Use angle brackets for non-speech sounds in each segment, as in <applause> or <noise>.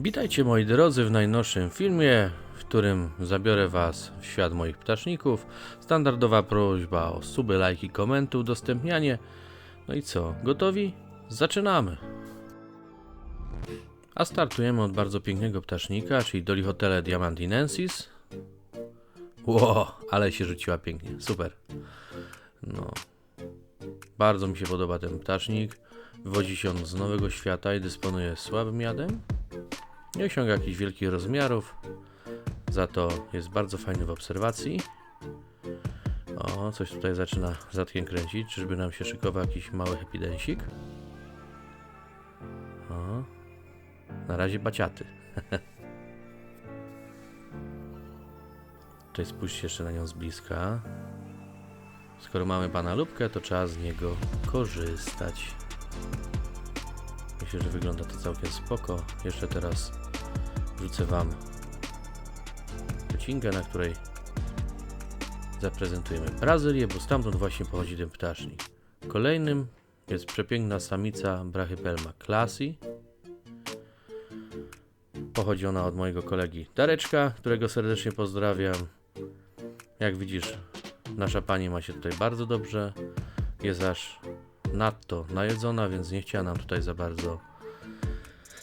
Witajcie moi drodzy w najnowszym filmie, w którym zabiorę Was w świat moich ptaszników. Standardowa prośba o suby, lajki, komenty, udostępnianie. No i co, gotowi? Zaczynamy! A startujemy od bardzo pięknego ptasznika, czyli Dolihotele Diamantinensis. Ło, ale się rzuciła pięknie, super. No, bardzo mi się podoba ten ptasznik. Wywodzi się on z Nowego Świata i dysponuje słabym jadem. Nie osiąga jakichś wielkich rozmiarów, za to jest bardzo fajny w obserwacji. O, coś tutaj zaczyna zatkiem kręcić. Czyżby nam się szykował jakiś mały epidensik? O, na razie baciaty. <laughs> Tutaj spójrzcie jeszcze na nią z bliska. Skoro mamy pana lubkę, to trzeba z niego korzystać. Myślę, że wygląda to całkiem spoko. Jeszcze teraz wrzucę Wam wycinkę, na której zaprezentujemy Brazylię, bo stamtąd właśnie pochodzi ten ptasznik. Kolejnym jest przepiękna samica Brachypelma classy. Pochodzi ona od mojego kolegi Dareczka, którego serdecznie pozdrawiam. Jak widzisz, nasza pani ma się tutaj bardzo dobrze. Jest aż nadto najedzona, więc nie chciała nam tutaj za bardzo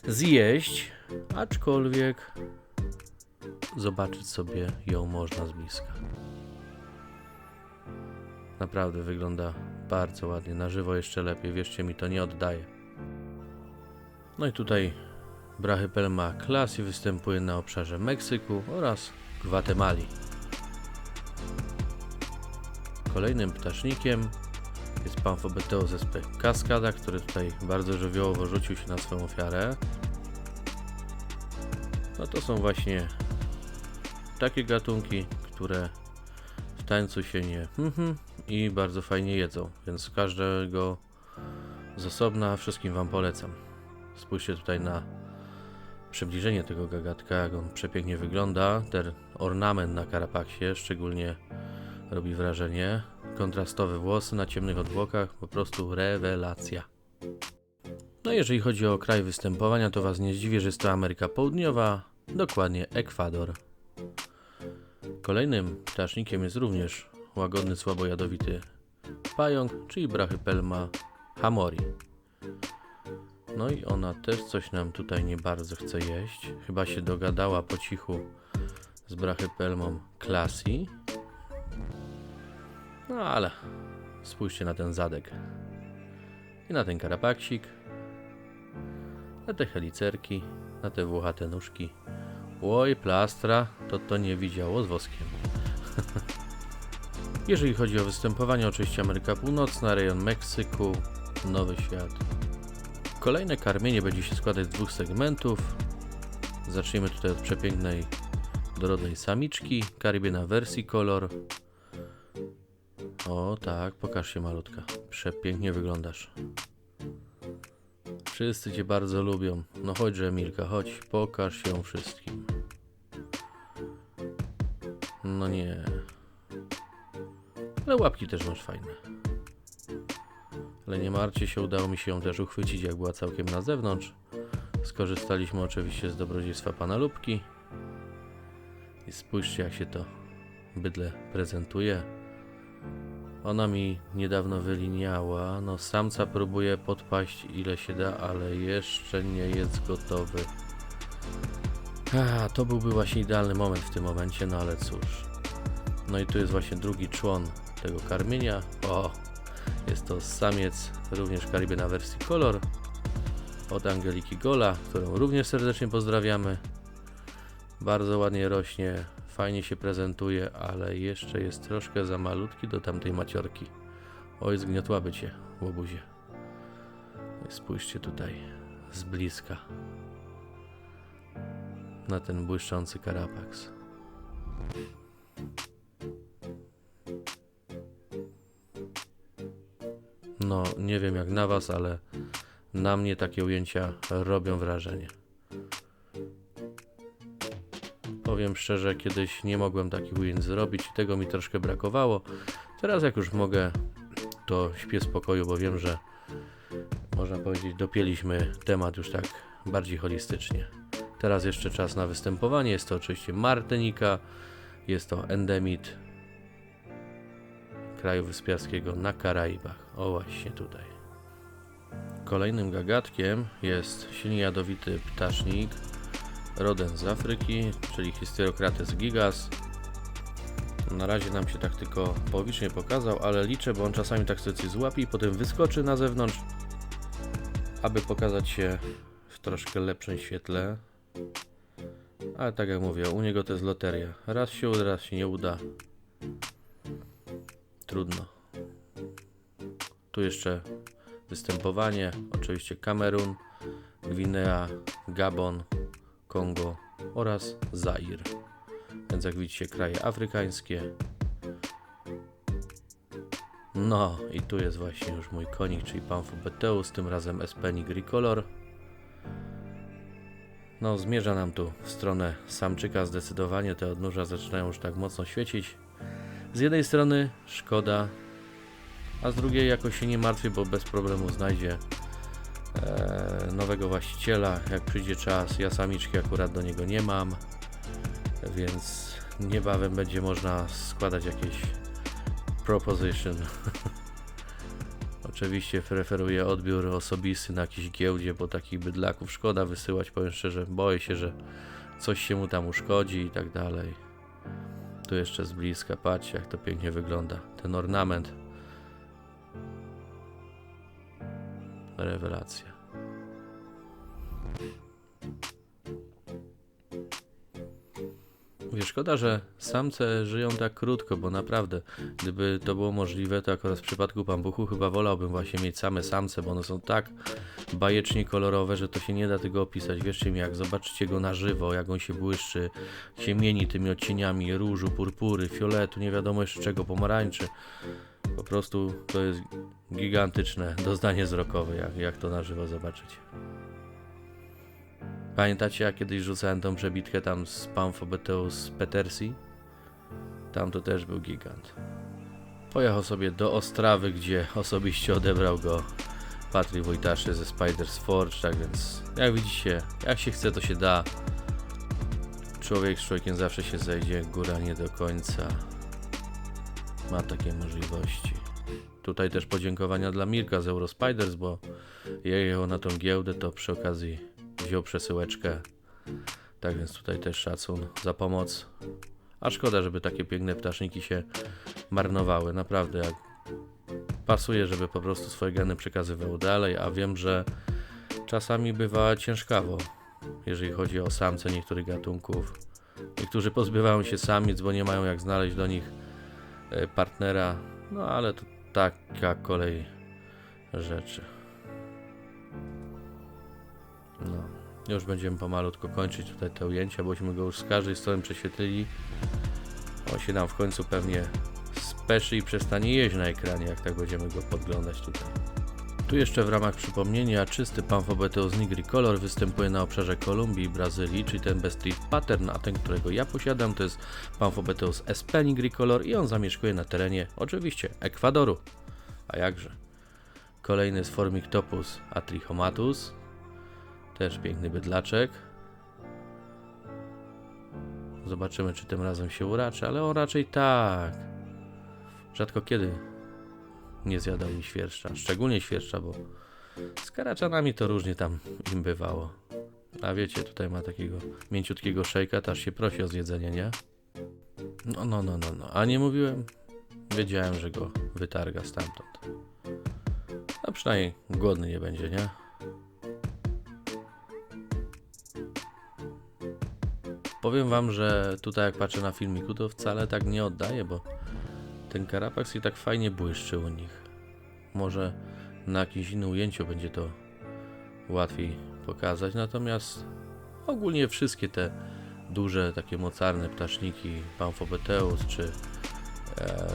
zjeść, aczkolwiek zobaczyć sobie ją można z bliska. Naprawdę wygląda bardzo ładnie, na żywo jeszcze lepiej, wierzcie mi, to nie oddaje. No i tutaj Brachypelma classy występuje na obszarze Meksyku oraz Gwatemali. Kolejnym ptasznikiem jest pan Fobeteus sp. Kaskada, który tutaj bardzo żywiołowo rzucił się na swoją ofiarę. No to są właśnie takie gatunki, które w tańcu się nie mhm i bardzo fajnie jedzą, więc każdego z osobna wszystkim wam polecam. Spójrzcie tutaj na przybliżenie tego gagatka, jak on przepięknie wygląda. Ten ornament na karapaksie szczególnie robi wrażenie. Kontrastowe włosy na ciemnych odwłokach, po prostu rewelacja. No jeżeli chodzi o kraj występowania, to Was nie zdziwi, że jest to Ameryka Południowa, dokładnie Ekwador. Kolejnym ptasznikiem jest również łagodny, słabo jadowity pająk, czyli Brachypelma hamori. No i ona też coś nam tutaj nie bardzo chce jeść. Chyba się dogadała po cichu z Brachypelmą classy. No ale spójrzcie na ten zadek. I na ten karapaksik. Na te helicerki. Na te włochate nóżki. Oj, plastra, to to nie widziało z woskiem. <laughs> Jeżeli chodzi o występowanie, oczywiście Ameryka Północna, rejon Meksyku, Nowy Świat. Kolejne karmienie będzie się składać z dwóch segmentów. Zaczniemy tutaj od przepięknej, dorodnej samiczki, Karibiena Versicolor. O tak, pokaż się malutka. Przepięknie wyglądasz. Wszyscy cię bardzo lubią. No chodźże Emilka, chodź, pokaż się wszystkim. No nie. Ale łapki też masz fajne. Ale nie martwcie się, udało mi się ją też uchwycić, jak była całkiem na zewnątrz. Skorzystaliśmy oczywiście z dobrodziejstwa pana Lubki. I spójrzcie, jak się to bydle prezentuje. Ona mi niedawno wyliniała. No, samca próbuje podpaść ile się da, ale jeszcze nie jest gotowy. A, to byłby właśnie idealny moment w tym momencie, no ale cóż. No i tu jest właśnie drugi człon tego karmienia. O, jest to samiec, również Karibiena wersji kolor od Angeliki Gola, którą również serdecznie pozdrawiamy. Bardzo ładnie rośnie, fajnie się prezentuje, ale jeszcze jest troszkę za malutki do tamtej maciorki. Oj, zgniotłaby cię, łobuzie. Spójrzcie tutaj z bliska na ten błyszczący karapaks. No, nie wiem jak na was, ale na mnie takie ujęcia robią wrażenie. Powiem szczerze, kiedyś nie mogłem takich ujęć zrobić i tego mi troszkę brakowało. Teraz jak już mogę, to śpię spokoju, bo wiem, że można powiedzieć, dopięliśmy temat już tak bardziej holistycznie. Teraz jeszcze czas na występowanie. Jest to oczywiście Martynika, jest to endemit kraju wyspiarskiego na Karaibach. O właśnie tutaj. Kolejnym gagatkiem jest silnie jadowity ptasznik, rodem z Afryki, czyli Hysterocrates gigas. Na razie nam się tak tylko połowicznie pokazał, ale liczę, bo on czasami tak sobie coś złapie i potem wyskoczy na zewnątrz, aby pokazać się w troszkę lepszym świetle. Ale tak jak mówię, u niego to jest loteria. Raz się uda, raz się nie uda. Trudno. Tu jeszcze występowanie. Oczywiście Kamerun, Gwinea, Gabon, Kongo oraz Zair. Więc jak widzicie, kraje afrykańskie. No i tu jest właśnie już mój konik, czyli Pamphobeteus, tym razem SP Nigricolor. No, zmierza nam tu w stronę samczyka zdecydowanie, te odnóża zaczynają już tak mocno świecić. Z jednej strony szkoda, a z drugiej jakoś się nie martwię, bo bez problemu znajdzie e, nowego właściciela, jak przyjdzie czas. Ja samiczki akurat do niego nie mam, więc niebawem będzie można składać jakieś proposition. <laughs> Oczywiście preferuję odbiór osobisty na jakiejś giełdzie, bo takich bydlaków szkoda wysyłać. Powiem szczerze, boję się, że coś się mu tam uszkodzi i tak dalej. Tu jeszcze z bliska, patrzcie jak to pięknie wygląda. Ten ornament. Rewelacja. Mówię, szkoda, że samce żyją tak krótko, bo naprawdę, gdyby to było możliwe, to akurat w przypadku pambuchu chyba wolałbym właśnie mieć same samce, bo one są tak bajecznie kolorowe, że to się nie da tego opisać. Wierzcie mi, jak zobaczycie go na żywo, jak on się błyszczy, się mieni tymi odcieniami różu, purpury, fioletu, nie wiadomo jeszcze czego, pomarańczy. Po prostu to jest gigantyczne doznanie wzrokowe, jak, jak to na żywo zobaczycie. Pamiętacie, jak kiedyś rzucałem tą przebitkę tam z Pamphobeteus Petersi? Tam to też był gigant. Pojechał sobie do Ostrawy, gdzie osobiście odebrał go Patryk Wojtaszy ze Spiders Forge, tak więc jak widzicie, jak się chce to się da. Człowiek z człowiekiem zawsze się zejdzie, góra nie do końca ma takie możliwości. Tutaj też podziękowania dla Mirka z Eurospiders, bo jechał na tą giełdę, to przy okazji wziął przesyłeczkę. Tak więc tutaj też szacun za pomoc. A szkoda, żeby takie piękne ptaszniki się marnowały. Naprawdę, jak pasuje, żeby po prostu swoje geny przekazywał dalej, a wiem, że czasami bywa ciężkawo, jeżeli chodzi o samce niektórych gatunków. Niektórzy pozbywają się samic, bo nie mają jak znaleźć do nich e, partnera. No ale to taka kolej rzeczy. No, już będziemy pomalutko kończyć tutaj te ujęcia, bośmy go już z każdej strony prześwietlili. On się nam w końcu pewnie speszy i przestanie jeść na ekranie, jak tak będziemy go podglądać tutaj. Tu jeszcze w ramach przypomnienia, czysty Pamphobeteus nigricolor występuje na obszarze Kolumbii i Brazylii, czyli ten bez street pattern, a ten, którego ja posiadam, to jest Pamphobeteus sp nigricolor i on zamieszkuje na terenie, oczywiście, Ekwadoru. A jakże. Kolejny z Formictopus atrichomatus, też piękny bydlaczek. Zobaczymy, czy tym razem się uraczy, ale on raczej tak. Rzadko kiedy nie zjadał mi świerszcza. Szczególnie świerszcza, bo z karaczanami to różnie tam im bywało. A wiecie, tutaj ma takiego mięciutkiego szejka, to aż się prosi o zjedzenie, nie? No, no, no, no, no. A nie mówiłem? Wiedziałem, że go wytarga stamtąd. A przynajmniej głodny nie będzie, nie? Powiem wam, że tutaj jak patrzę na filmiku, to wcale tak nie oddaje, bo ten Karapax i tak fajnie błyszczy u nich. Może na jakimś innym ujęciu będzie to łatwiej pokazać, natomiast ogólnie wszystkie te duże, takie mocarne ptaszniki, Pamphobeteus czy e,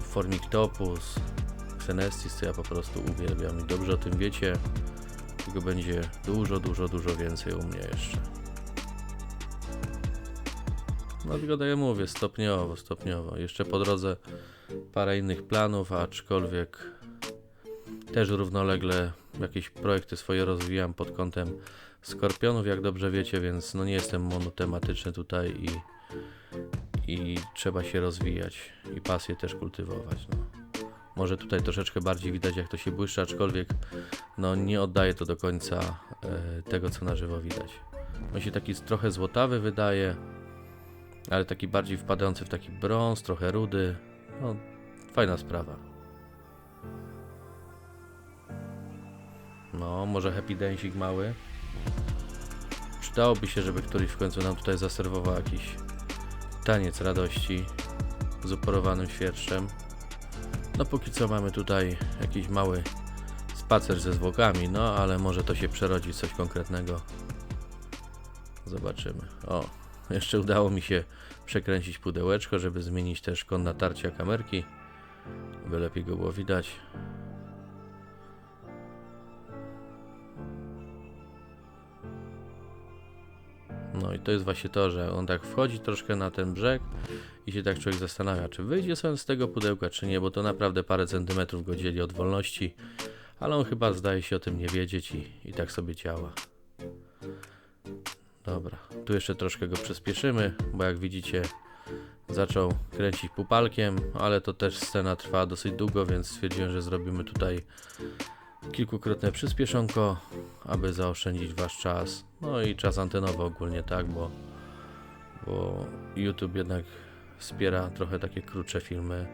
Formictopus, Xenestis, to ja po prostu uwielbiam i dobrze o tym wiecie. Tego będzie dużo, dużo, dużo więcej u mnie jeszcze. No tylko jak mówię, stopniowo, stopniowo. Jeszcze po drodze parę innych planów, aczkolwiek Też równolegle jakieś projekty swoje rozwijam pod kątem skorpionów, jak dobrze wiecie, więc no nie jestem monotematyczny tutaj i, i trzeba się rozwijać i pasję też kultywować. No. Może tutaj troszeczkę bardziej widać, jak to się błyszczy, aczkolwiek no nie oddaje to do końca e, tego, co na żywo widać. On się taki trochę złotawy wydaje, ale taki bardziej wpadający w taki brąz, trochę rudy. No, fajna sprawa. No, może happy dancing mały. Przydałoby się, żeby któryś w końcu nam tutaj zaserwował jakiś taniec radości z uporowanym świerszczem. No póki co mamy tutaj jakiś mały spacer ze zwłokami, no ale może to się przerodzi w coś konkretnego. Zobaczymy. O, jeszcze udało mi się przekręcić pudełeczko, żeby zmienić też kąt natarcia kamerki, by lepiej go było widać. No i to jest właśnie to, że on tak wchodzi troszkę na ten brzeg i się tak człowiek zastanawia, czy wyjdzie sobie z tego pudełka, czy nie, bo to naprawdę parę centymetrów go dzieli od wolności, ale on chyba zdaje się o tym nie wiedzieć i, i tak sobie działa. Dobra, tu jeszcze troszkę go przyspieszymy, bo jak widzicie zaczął kręcić pupalkiem, ale to też scena trwa dosyć długo, więc stwierdziłem, że zrobimy tutaj kilkukrotne przyspieszonko, aby zaoszczędzić wasz czas. No i czas antenowy ogólnie, tak, bo, bo YouTube jednak wspiera trochę takie krótsze filmy.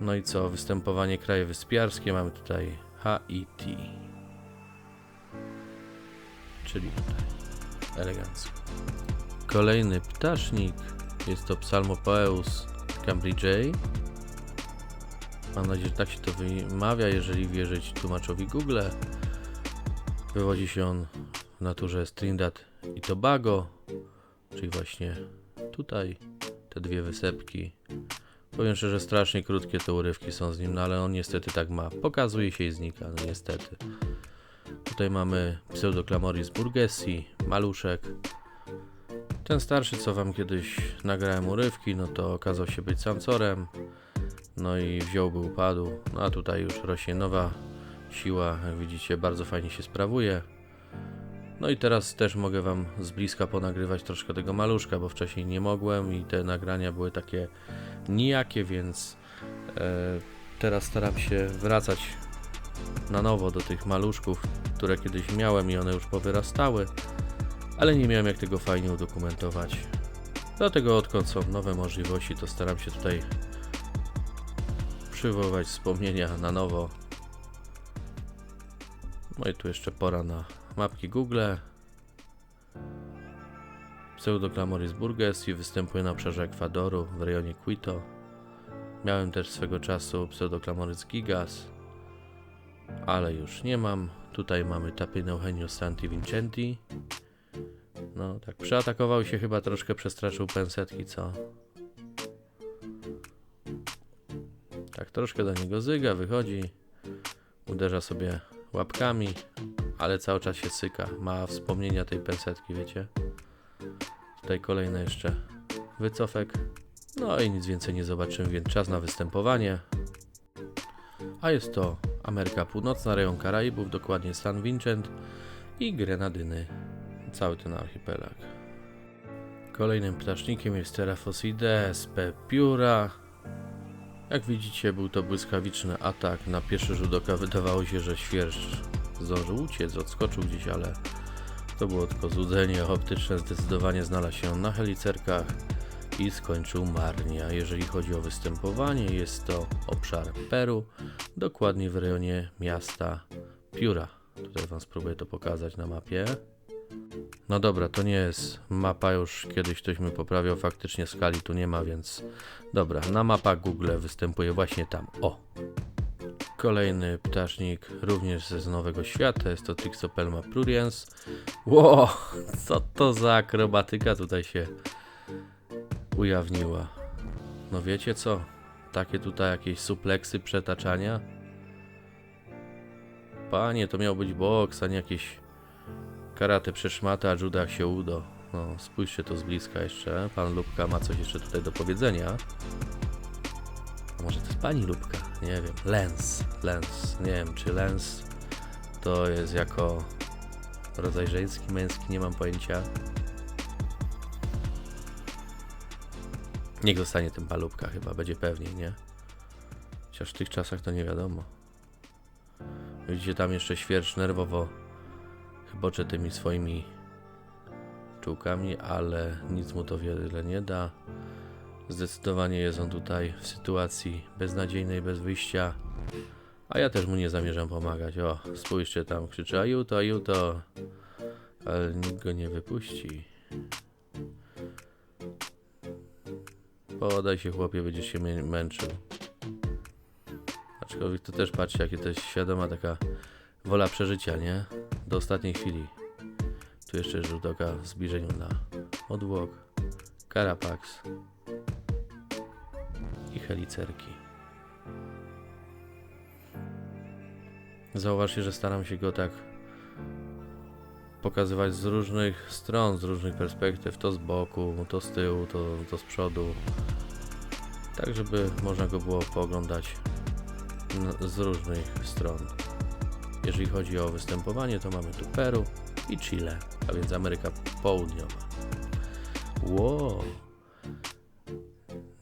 No i co, występowanie kraje wyspiarskie, mamy tutaj HIT. Czyli tutaj, elegancko. Kolejny ptasznik, jest to Psalmopoeus cambridgei. Mam nadzieję, że tak się to wymawia, jeżeli wierzyć tłumaczowi Google. Wywodzi się on w naturze z Trinidad i Tobago, czyli właśnie tutaj te dwie wysepki. Powiem szczerze, strasznie krótkie te urywki są z nim, no ale on niestety tak ma. Pokazuje się i znika, no niestety. Tutaj mamy Pseudoclamoris burgessi, maluszek. Ten starszy, co wam kiedyś nagrałem urywki, no to okazał się być samcorem. No i wziąłby upadł. No a tutaj już rośnie nowa siła, jak widzicie, bardzo fajnie się sprawuje. No i teraz też mogę wam z bliska ponagrywać troszkę tego maluszka, bo wcześniej nie mogłem i te nagrania były takie nijakie, więc e, teraz staram się wracać na nowo do tych maluszków, które kiedyś miałem i one już powyrastały, ale nie miałem jak tego fajnie udokumentować. Dlatego odkąd są nowe możliwości, to staram się tutaj przywoływać wspomnienia na nowo. No i tu jeszcze pora na mapki Google. Pseudoclamoris burgessi występuje na obszarze Ekwadoru w rejonie Quito. Miałem też swego czasu Pseudoclamoris gigas, ale już nie mam. Tutaj mamy Tapin Eugenio Santi Vincenti. No tak, przeatakował się chyba troszkę przestraszył pensetki, co? Tak, troszkę do niego zyga, wychodzi, uderza sobie łapkami, ale cały czas się syka. Ma wspomnienia tej pensetki, wiecie? Tutaj kolejny jeszcze wycofek. No i nic więcej nie zobaczymy, więc czas na występowanie. A jest to Ameryka Północna, rejon Karaibów, dokładnie San Vincent i Grenadyny. Cały ten archipelag. Kolejnym ptasznikiem jest Terafosides Piura. Jak widzicie, był to błyskawiczny atak. Na pierwszy rzut oka wydawało się, że świerszcz zdążył uciec, odskoczył gdzieś, ale to było tylko złudzenie optyczne. Zdecydowanie znalazł się na helicerkach i skończył marnie. A jeżeli chodzi o występowanie, jest to obszar Peru, dokładnie w rejonie miasta Piura. Tutaj Wam spróbuję to pokazać na mapie. No dobra, to nie jest mapa, już kiedyś ktoś mi poprawiał, faktycznie skali tu nie ma, więc dobra, na mapach Google występuje właśnie tam. O! Kolejny ptasznik, również z Nowego Świata, jest to Trixopelma pruriens. Ło, co to za akrobatyka tutaj się ujawniła. No wiecie co? Takie tutaj jakieś supleksy, przetaczania. Panie, to miał być boks, a nie jakieś karate przeszmata, a juda się udo. No, spójrzcie to z bliska jeszcze. Pan Lubka ma coś jeszcze tutaj do powiedzenia. A może to jest pani lubka? Nie wiem. Lens. Lens. Nie wiem, czy lens to jest jako rodzaj żeński, męski, nie mam pojęcia. Niech zostanie tym palubka, chyba będzie pewniej, nie? Chociaż w tych czasach to nie wiadomo. Widzicie tam jeszcze świercz nerwowo chybocze tymi swoimi czułkami, ale nic mu to wiele nie da. Zdecydowanie jest on tutaj w sytuacji beznadziejnej, bez wyjścia. A ja też mu nie zamierzam pomagać. O, spójrzcie tam, krzyczy Ajuto, Ajuto. Ale nikt go nie wypuści. Podaj się chłopie, będziesz się mę- męczył. Aczkolwiek to też patrzcie, jakie to jest świadoma taka wola przeżycia, nie? Do ostatniej chwili. Tu jeszcze rzut oka w zbliżeniu na odłok, Carapax i helicerki. Zauważcie, że staram się go tak pokazywać z różnych stron, z różnych perspektyw, to z boku, to z tyłu, to, to z przodu, tak żeby można go było pooglądać z różnych stron. Jeżeli chodzi o występowanie, to mamy tu Peru i Chile, a więc Ameryka Południowa. Wow!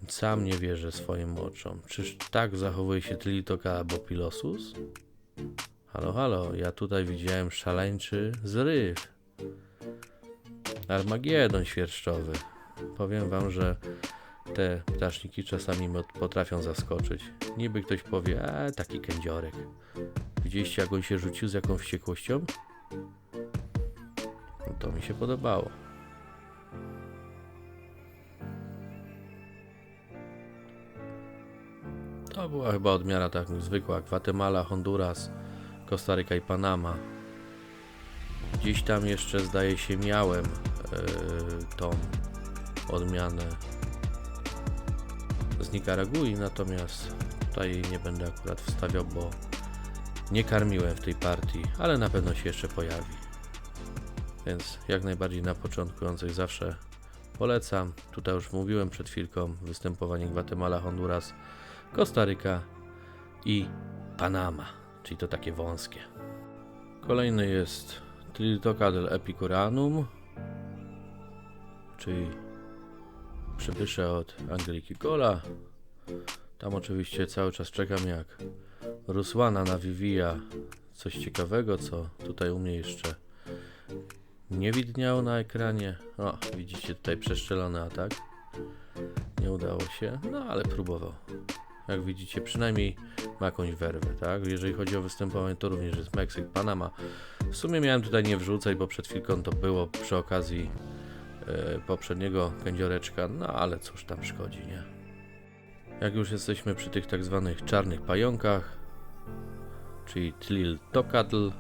Sam nie wierzę swoim oczom. Czyż tak zachowuje się Tilitoka albo Pilosus? Halo, halo, ja tutaj widziałem szaleńczy zryw. Armagedon świerszczowy. Powiem wam, że te ptaszniki czasami potrafią zaskoczyć. Niby ktoś powie, a taki kędziorek. Widzieliście jak on się rzucił z jaką wściekłością? No to mi się podobało. To była chyba odmiana tak zwykła. Gwatemala, Honduras, Kostaryka i Panama. Gdzieś tam jeszcze zdaje się miałem yy, tą odmianę Nikaragui, natomiast tutaj nie będę akurat wstawiał, bo nie karmiłem w tej partii, ale na pewno się jeszcze pojawi. Więc jak najbardziej na początkujących zawsze polecam. Tutaj już mówiłem przed chwilką występowanie Gwatemala, Honduras, Kostaryka i Panama, czyli to takie wąskie. Kolejny jest Trilitoca del Epicuranum, czyli przybysze od Angeliki Gola. Tam oczywiście cały czas czekam jak Rusłana nawija coś ciekawego, co tutaj u mnie jeszcze nie widniało na ekranie. O, widzicie tutaj przeszczelony atak. Nie udało się, no ale próbował. Jak widzicie, przynajmniej ma jakąś werwę, tak? Jeżeli chodzi o występowanie, to również jest Meksyk, Panama. W sumie miałem tutaj nie wrzucać, bo przed chwilką to było przy okazji poprzedniego kędzioreczka, no ale cóż tam szkodzi, nie? Jak już jesteśmy przy tych tak zwanych czarnych pająkach, czyli Tlil Tokatl,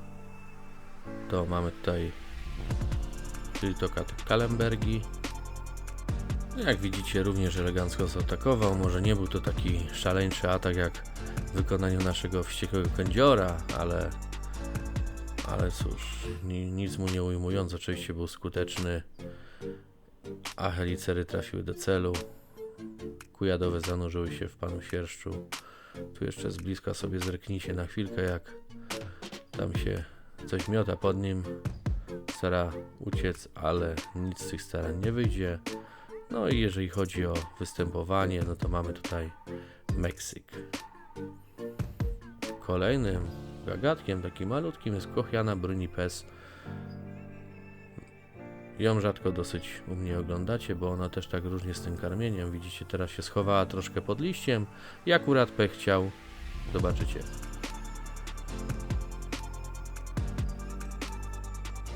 to mamy tutaj Tlil Tokatl Kalembergi. No Jak widzicie, również elegancko zaatakował. Może nie był to taki szaleńczy atak jak w wykonaniu naszego wściekłego kędziora, ale ale cóż, ni, nic mu nie ujmując, oczywiście był skuteczny, a helicery trafiły do celu. Kujadowe zanurzyły się w panu świerszczu. Tu jeszcze z bliska sobie zerknijcie na chwilkę, jak tam się coś miota pod nim. Stara uciec, ale nic z tych starań nie wyjdzie. No i jeżeli chodzi o występowanie, no to mamy tutaj Meksyk. Kolejnym gagatkiem, takim malutkim jest Kochiana Brunipes. Ją rzadko dosyć u mnie oglądacie, bo ona też tak różnie z tym karmieniem. Widzicie, teraz się schowała troszkę pod liściem i akurat pech chciał. Zobaczycie.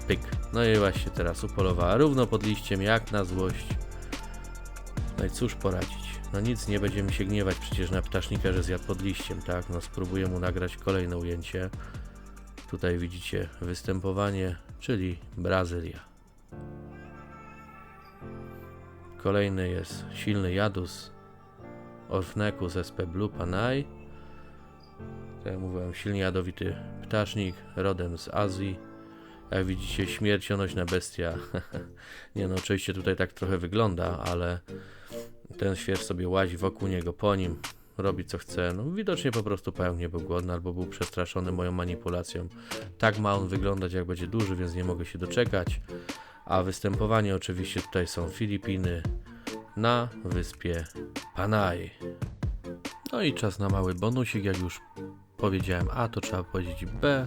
Pyk. No i właśnie teraz upolowała równo pod liściem, jak na złość. No i cóż poradzić? No nic, nie będziemy się gniewać przecież na ptasznika, że zjadł pod liściem, tak? No spróbuję mu nagrać kolejne ujęcie. Tutaj widzicie występowanie, czyli Brazylia. Kolejny jest silny jadus Orfnecus sp. Blue Panay. Tak jak mówiłem, silnie jadowity ptasznik, rodem z Azji. Jak widzicie, śmiercionośna bestia. <laughs> Nie no, oczywiście tutaj tak trochę wygląda, ale ten świerz sobie łazi wokół niego, po nim. robi co chce. No, widocznie po prostu pełnie był głodny albo był przestraszony moją manipulacją. Tak ma on wyglądać, jak będzie duży, więc nie mogę się doczekać. A występowanie oczywiście tutaj są Filipiny na wyspie Panay. No i czas na mały bonusik, jak już powiedziałem A, to trzeba powiedzieć B.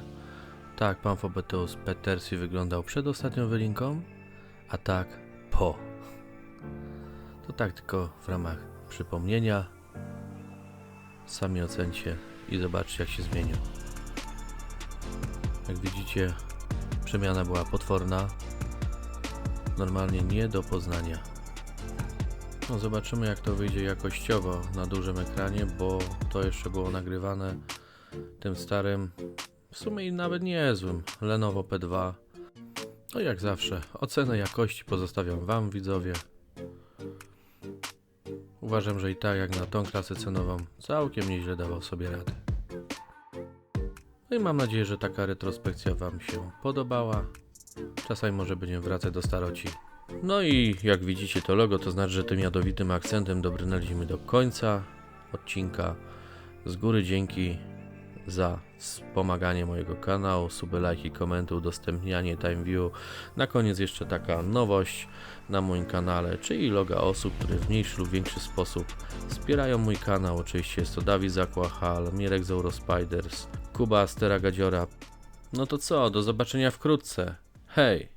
Tak, pan Fobeteus Petersi wyglądał przed ostatnią wylinką, a tak po. To tak tylko w ramach przypomnienia. Sami ocencie i zobaczcie jak się zmienił. Jak widzicie, przemiana była potworna. Normalnie nie do poznania. No zobaczymy jak to wyjdzie jakościowo na dużym ekranie, bo to jeszcze było nagrywane tym starym, w sumie nawet niezłym Lenovo P2. No jak zawsze, ocenę jakości pozostawiam Wam widzowie. Uważam, że i tak jak na tą klasę cenową całkiem nieźle dawał sobie radę. No i mam nadzieję, że taka retrospekcja Wam się podobała. Czasami może będziemy wracać do staroci. No i jak widzicie to logo, to znaczy, że tym jadowitym akcentem dobrnęliśmy do końca odcinka. Z góry dzięki za wspomaganie mojego kanału, suby, lajki, komenty, udostępnianie TimeView. Na koniec jeszcze taka nowość na moim kanale, czyli loga osób, które w mniejszy lub większy sposób wspierają mój kanał. Oczywiście jest to Dawid Zakłachal, Mirek z Eurospiders, Kuba Astera Gadziora. No to co, do zobaczenia wkrótce. hey,